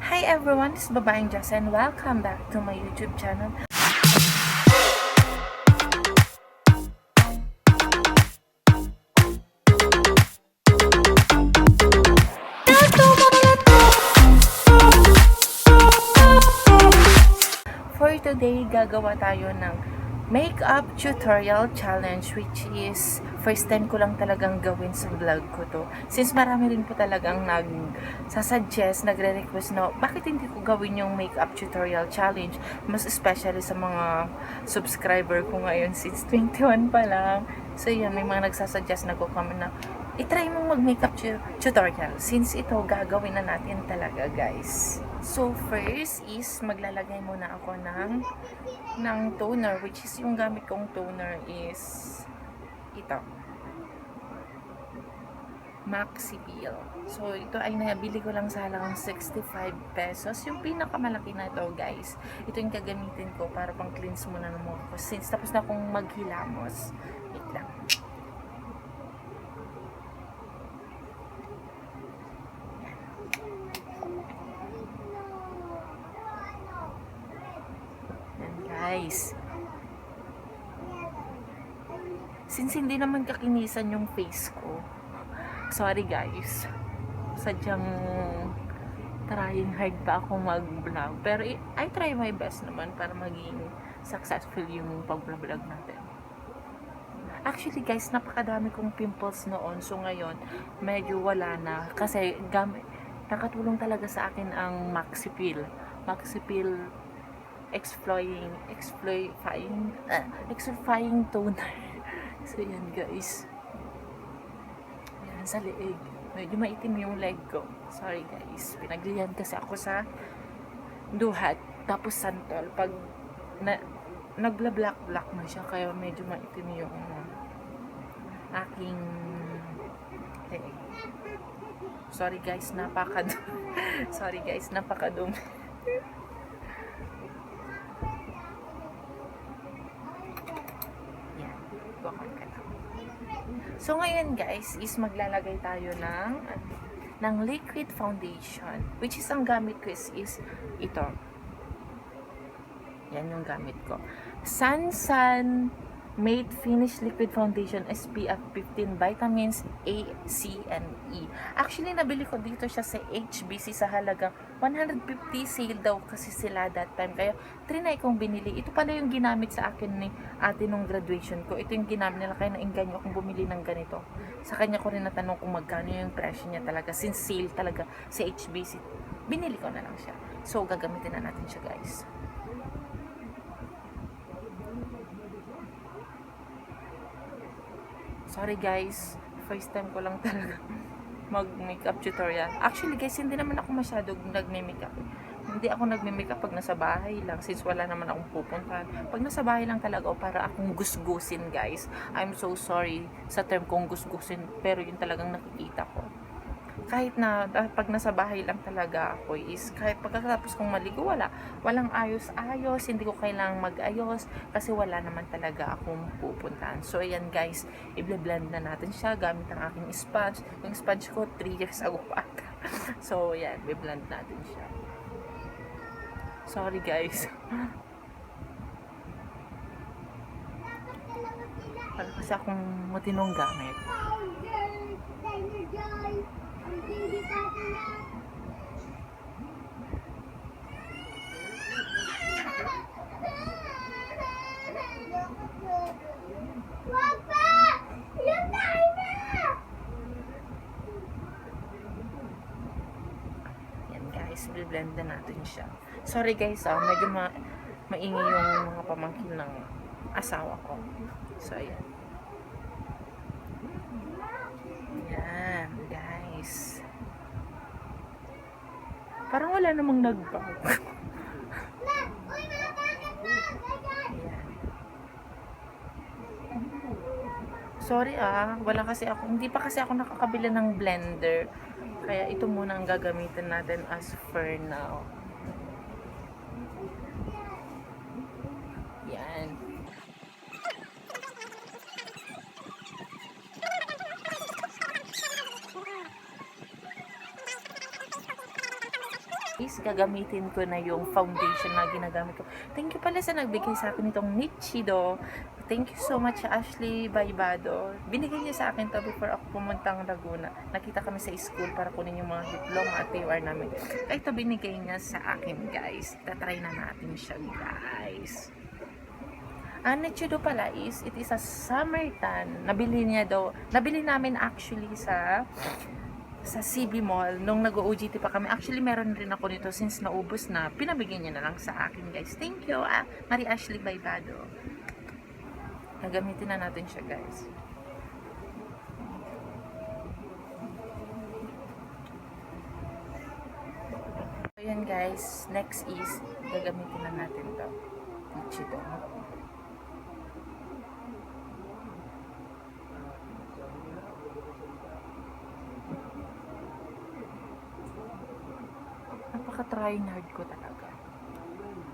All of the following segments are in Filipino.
Hi everyone, this is Babaeng Jess and welcome back to my YouTube channel. For today, gagawa tayo ng makeup tutorial challenge which is first time ko lang talagang gawin sa vlog ko to. Since marami rin po talagang nag sasuggest, nagre-request na bakit hindi ko gawin yung makeup tutorial challenge mas especially sa mga subscriber ko ngayon since 21 pa lang. So yun, may mga nagsasuggest nagko-comment na itry mong mag-makeup tu- tutorial since ito gagawin na natin talaga guys. So first is maglalagay muna ako ng ng toner which is yung gamit kong toner is ito. Maxi Peel. So ito ay nabili ko lang sa halagang 65 pesos. Yung pinakamalaki na ito guys. Ito yung gagamitin ko para pang cleanse muna ng mukha ko. Since tapos na akong maghilamos. Wait lang. Guys. Since hindi naman kakinisan yung face ko. Sorry guys. Sadyang trying hard pa ako mag-vlog. Pero I, try my best naman para maging successful yung pag-vlog natin. Actually guys, napakadami kong pimples noon. So ngayon, medyo wala na. Kasi gamit, nakatulong talaga sa akin ang Maxipil. Maxipil exploring, exploifying, uh, exflying toner. so yan guys. Sa leeg. Medyo maitim yung leg ko. Sorry guys. Pinaglihan kasi ako sa duhat. Tapos santol. Pag na, nagla-black-black na siya. Kaya medyo maitim yung aking leeg. Sorry guys, napakad Sorry guys, napakadumi. So ngayon guys, is maglalagay tayo ng ng liquid foundation. Which is ang gamit ko is, is ito. Yan yung gamit ko. Sansan Made Finish Liquid Foundation SPF 15 Vitamins A, C, and E. Actually, nabili ko dito siya sa HBC sa halagang 150 sale daw kasi sila that time. Kaya, trinay kong binili. Ito pala yung ginamit sa akin ni ate nung graduation ko. Ito yung ginamit nila. Kaya nainggan akong bumili ng ganito. Sa kanya ko rin natanong kung magkano yung presyo niya talaga. Since sale talaga sa HBC, binili ko na lang siya. So, gagamitin na natin siya guys. Sorry guys, first time ko lang talaga mag-makeup tutorial. Actually guys, hindi naman ako masyadong nagme-makeup. Hindi ako nagme-makeup pag nasa bahay lang since wala naman akong pupuntahan. Pag nasa bahay lang talaga o para akong gusgusin guys. I'm so sorry sa term kong gusgusin pero yun talagang nakikita ko. Kahit na ah, pag nasa bahay lang talaga ako is kahit pagkatapos kong maligo wala. Walang ayos-ayos, hindi ko kailangang mag-ayos kasi wala naman talaga akong pupuntahan. So ayan guys, i-blend na natin siya gamit ang aking sponge. Yung sponge ko 3 years ago pa so ayan, i-blend natin siya. Sorry guys. Kasi akong matinong gamit. Guys, blend na natin siya. Sorry guys, ah, medyo ma maingay yung mga pamangkin ng asawa ko. So, ayan. Yan, guys. Parang wala namang nagbago. Sorry ah, wala kasi ako, hindi pa kasi ako nakakabila ng blender. Kaya ito muna ang gagamitin natin as for now. Yan. Please gagamitin ko na yung foundation na ginagamit ko. Thank you pala sa nagbigay sa akin itong Nichido. Thank you so much, Ashley Baibado. Binigay niya sa akin to before ako pumuntang Laguna. Nakita kami sa school para kunin yung mga diploma at TUR namin. Ito binigay niya sa akin, guys. Tatry na natin siya, guys. Ang Nichido pala is, it is a summer tan. Nabili niya daw, nabili namin actually sa sa CB Mall nung nag-OGT pa kami. Actually, meron rin ako nito since naubos na. Pinabigyan niya na lang sa akin, guys. Thank you, ah, Marie Ashley Baibado. Nagamitin na natin siya, guys. Ayan, guys. Next is, gagamitin na natin to. Ichito. Napaka-trying hard ko talaga.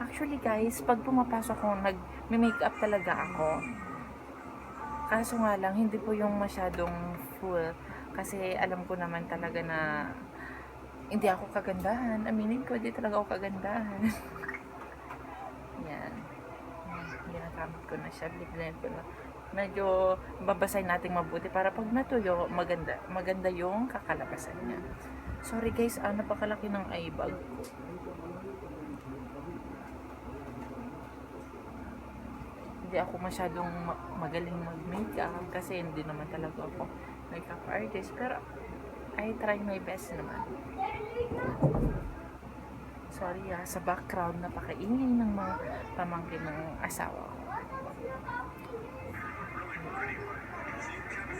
Actually guys, pag pumapasok ko, nag-makeup talaga ako. Kaso nga lang, hindi po yung masyadong full. Kasi alam ko naman talaga na hindi ako kagandahan. Aminin ko, hindi talaga ako kagandahan. Yan. Ginagamit ko na siya. Blend ko na. Medyo babasay natin mabuti para pag natuyo, maganda, maganda yung kakalabasan niya. Sorry guys, ah, napakalaki ng eye bag ko. Hindi ako masyadong ma- magaling mag-makeup kasi hindi naman talaga ako makeup artist. Pero I try my best naman. Sorry ah, sa background napakaingay ng mga pamangkin ng asawa ko.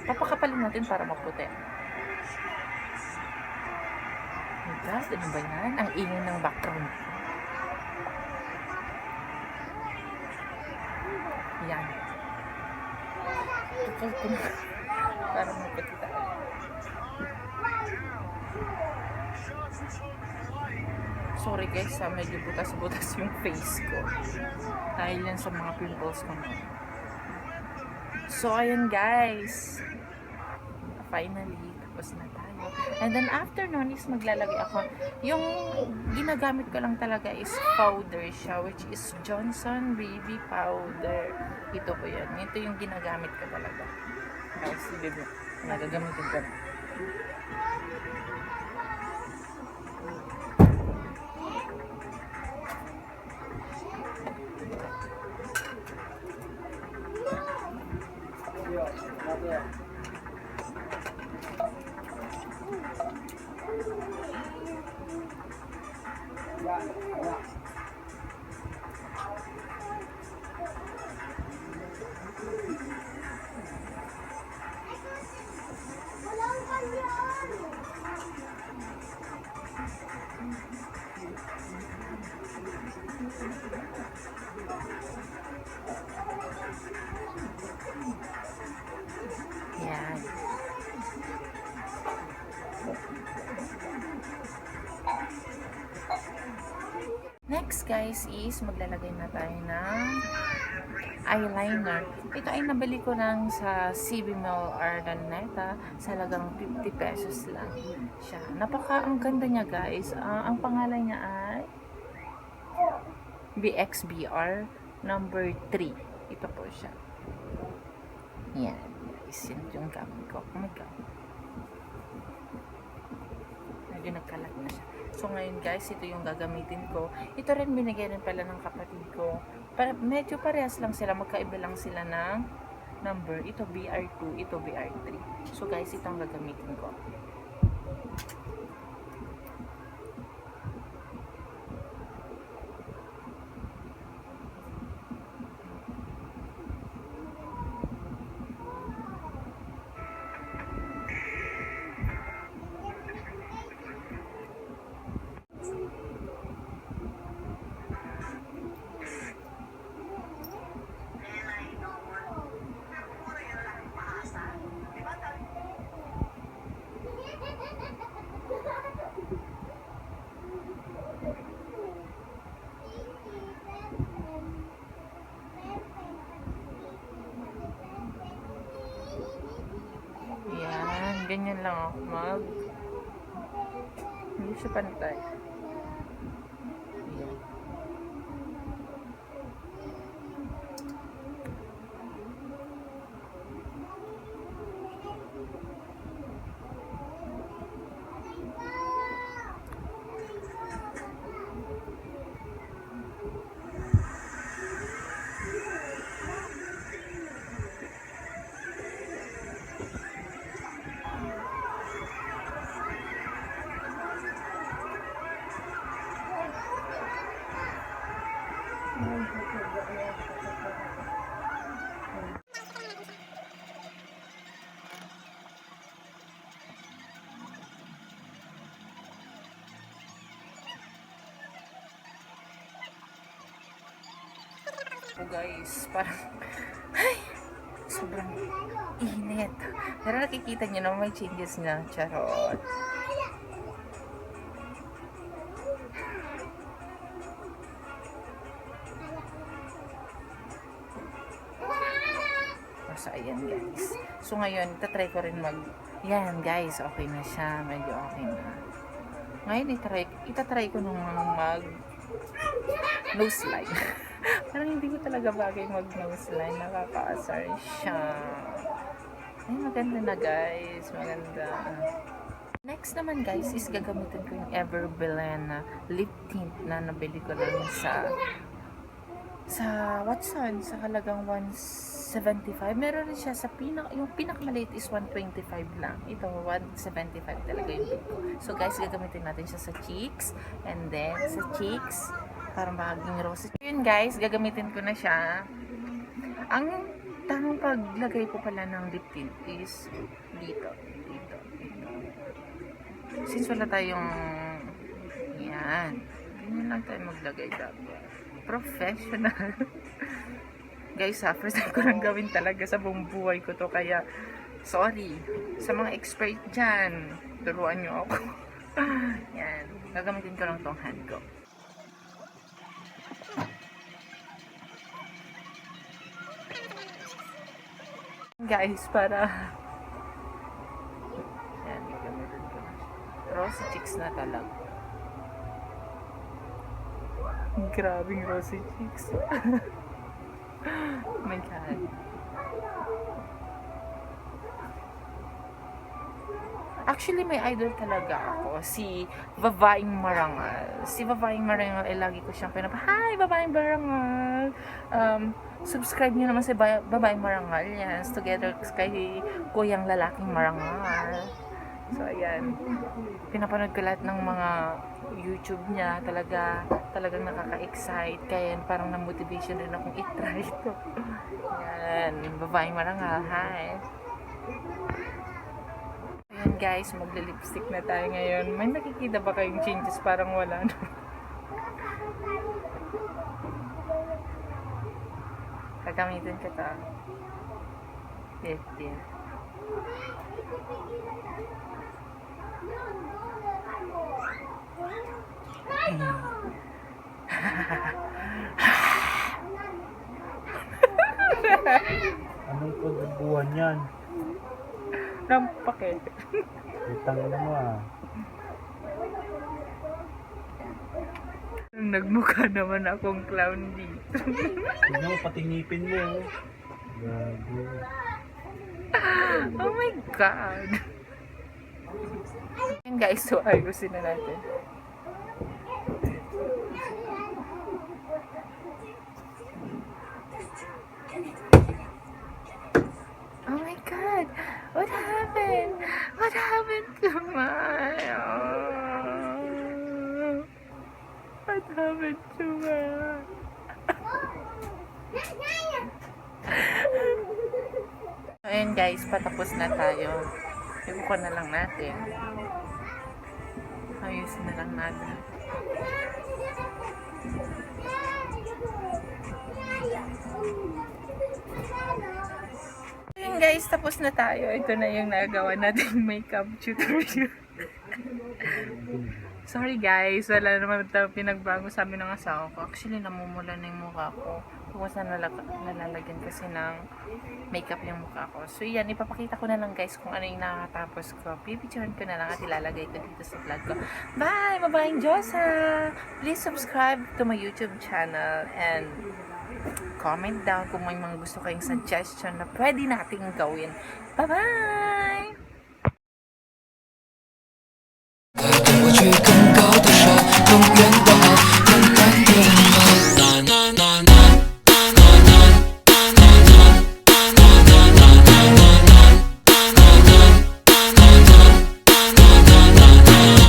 Papakapalin natin para maputi. God, ano ba yan? Ang ingay ng background. Yan. Tukal ko na. Para maputi tayo. Sorry guys, ha, medyo butas-butas yung face ko. Dahil yan sa mga pimples ko. na. So, ayun guys. Finally, tapos na tayo. And then after nun is maglalagay ako. Yung ginagamit ko lang talaga is powder siya, which is Johnson Baby Powder. Ito po yan. Ito yung ginagamit ko talaga. Guys. Nagagamitin ko Next guys is maglalagay na tayo ng eyeliner. Ito ay nabili ko lang sa CB Mall Araneta sa lagang 50 pesos lang siya. Napaka ang ganda niya guys. Ah, ang pangalan niya ay BXBR number 3. Ito po siya. Yan. Guys, yun yung gamit ko. Oh my God. Medyo nagkalat na siya. So ngayon guys, ito yung gagamitin ko. Ito rin binigay rin pala ng kapatid ko. Para, medyo parehas lang sila. Magkaiba lang sila ng number. Ito BR2, ito BR3. So guys, ito ang gagamitin ko. Ganyan lang ako mag. Hindi siya pantay. So guys, parang, ay, sobrang init. Pero nakikita nyo naman may changes na. Charot. So, ayan guys. So, ngayon, tatry ko rin mag... Yan guys, okay na siya. Medyo okay na. Ngayon, itry, itatry ko nung mag nose line. Parang hindi ko talaga bagay mag nose line. Nakakaasar siya. Ay, maganda na guys. Maganda. Next naman guys is gagamitin ko yung Everbelen na lip tint na nabili ko lang sa sa Watson sa halagang 175 meron rin siya sa pinak yung pinakamaliit is 125 lang ito 175 talaga yung big so guys gagamitin natin siya sa cheeks and then sa cheeks para maging rosy yun guys gagamitin ko na siya ang tamang paglagay ko pala ng lip tint is dito dito dito since wala tayong yan ganyan lang tayo maglagay dapat professional. Guys ha, first time ko lang gawin talaga sa buong buhay ko to. Kaya, sorry. Sa mga expert dyan, turuan nyo ako. Yan. Gagamitin ko lang tong hand ko. Guys, para... Yan. Rosy cheeks na talaga. Grabing rosy cheeks. Actually, may idol talaga ako. Si Babaeng Marangal. Si Babaeng Marangal, ay lagi ko siyang pinap... Hi, Babaeng Marangal! Um, subscribe niyo naman sa Ba- Babaeng Marangal. Yan, together kay Kuyang Lalaking Marangal. So, ayan. Pinapanood ko lahat ng mga YouTube niya. Talaga, talagang nakaka-excite. Kaya parang na-motivation rin akong itry ito. Yan. Babaeng marangal. Hi. Guys, magli-lipstick na tayo ngayon. May nakikita ba kayong changes? Parang wala na. Gagamitin ka ta. Yes, yes. Anong pagbubuhan yan? Nampake. Utang na mo ah. Nagmukha naman akong clown dito. Tignan mo, pati ngipin mo. oh. Gago. Oh my God! Yan guys, so ayusin na natin. Oh my God! What happened? What happened Oh. What happened to my... Ayan guys, patapos na tayo. Ibukan na lang natin. Ayusin na lang natin. Guys, tapos na tayo. Ito na yung nagawa nating makeup tutorial. Sorry guys, wala naman tayo pinagbago sa amin ng asawa ko. Actually, namumula na yung mukha ko. Bukas na nalalagyan kasi ng makeup yung mukha ko. So yan, ipapakita ko na lang guys kung ano yung nakatapos ko. Pipicturean ko na lang at ilalagay ko dito sa vlog ko. Bye! Babaeng Diyosa! Please subscribe to my YouTube channel and comment down kung may mga gusto kayong suggestion na pwede nating gawin. Bye-bye!